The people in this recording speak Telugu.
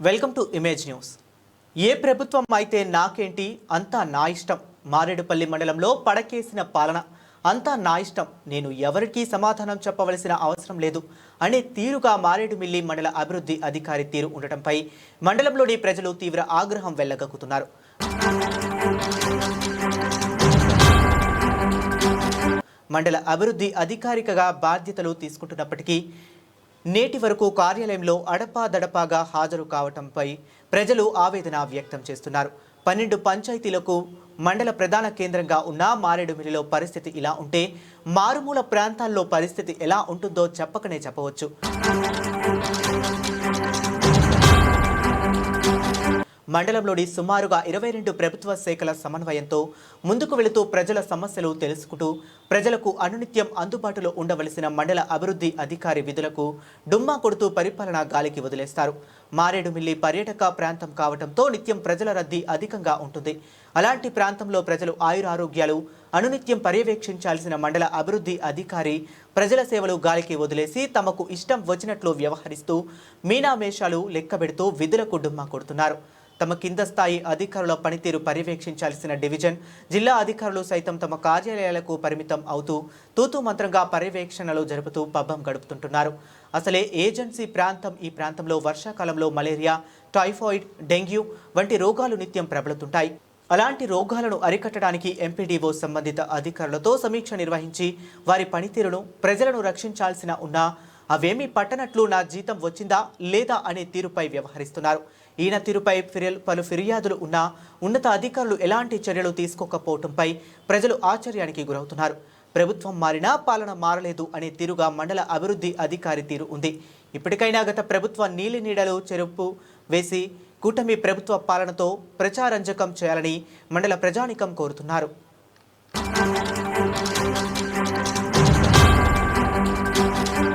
Welcome to image news. ఏ ప్రభుత్వం అయితే నాకేంటి అంతా నా ఇష్టం. మారేడుపల్లి మండలంలో పడకేసిన పాలన అంతా నా ఇష్టం. నేను ఎవరికీ సమాధానం చెప్పవలసిన అవసరం లేదు అనే తీరుగా మారేడుమిల్లి మండల అభివృద్ధి అధికారి తీరు ఉండటంపై మండలంలోని ప్రజలు తీవ్ర ఆగ్రహం వెళ్ళగక్కుతున్నారు మండల అభివృద్ధి అధికారికగా బాధ్యతలు తీసుకుంటున్నప్పటికీ నేటి వరకు కార్యాలయంలో అడపాదడపాగా హాజరు కావటంపై ప్రజలు ఆవేదన వ్యక్తం చేస్తున్నారు. పన్నెండు పంచాయతీలకు మండల ప్రధాన కేంద్రంగా ఉన్న మారేడుమిల్లిలో పరిస్థితి ఇలా ఉంటే మారుమూల ప్రాంతాల్లో పరిస్థితి ఎలా ఉంటుందో చెప్పకనే చెప్పవచ్చు. మండలంలోని సుమారుగా ఇరవై రెండు ప్రభుత్వ శాఖల సమన్వయంతో ముందుకు వెళుతూ ప్రజల సమస్యలు తెలుసుకుంటూ ప్రజలకు అనునిత్యం అందుబాటులో ఉండవలసిన మండల అభివృద్ధి అధికారి విధులకు డుమ్మా కొడుతూ పరిపాలన గాలికి వదిలేస్తారు. మారేడుమిల్లి పర్యాటక ప్రాంతం కావడంతో నిత్యం ప్రజల రద్దీ అధికంగా ఉంటుంది. అలాంటి ప్రాంతంలో ప్రజలు ఆయురారోగ్యాలు అనునిత్యం పర్యవేక్షించాల్సిన మండల అభివృద్ధి అధికారి ప్రజల సేవలు గాలికి వదిలేసి తమకు ఇష్టం వచ్చినట్లు వ్యవహరిస్తూ మీనామేషాలు లెక్కబెడుతూ విధులకు డుమ్మా కొడుతున్నారు. తమ కింద స్థాయి అధికారుల పనితీరు పర్యవేక్షించాల్సిన డివిజన్ జిల్లా అధికారులు సైతం తమ కార్యాలయాలకు పరిమితం అవుతూ తూతూ మంత్రంగా పర్యవేక్షణలు జరుపుతూ పబ్బం గడుపుతుంటున్నారు. అసలే ఏజెన్సీ ప్రాంతం ఈ ప్రాంతంలో వర్షాకాలంలో మలేరియా టైఫాయిడ్ డెంగ్యూ వంటి రోగాలు నిత్యం ప్రబలుతుంటాయి. అలాంటి రోగాలను అరికట్టడానికి ఎంపీడీఓ సంబంధిత అధికారులతో సమీక్ష నిర్వహించి వారి పనితీరును ప్రజలను రక్షించాల్సిన ఉన్నా అవేమీ పట్టనట్లు నా జీతం వచ్చిందా లేదా అనే తీరుపై వ్యవహరిస్తున్నారు. ఈయన తీరుపై ఫిర్యాదు పలు ఫిర్యాదులు ఉన్నా ఉన్నత అధికారులు ఎలాంటి చర్యలు తీసుకోకపోవడంపై ప్రజలు ఆశ్చర్యానికి గురవుతున్నారు. ప్రభుత్వం మారినా పాలన మారలేదు అనే తీరుగా మండల అభివృద్ధి అధికారి తీరు ఉంది. ఇప్పటికైనా గత ప్రభుత్వ నీలి నీడలు చెరుపు వేసి కూటమి ప్రభుత్వ పాలనతో ప్రచారంజకం చేయాలని మండల ప్రజానికం కోరుతున్నారు.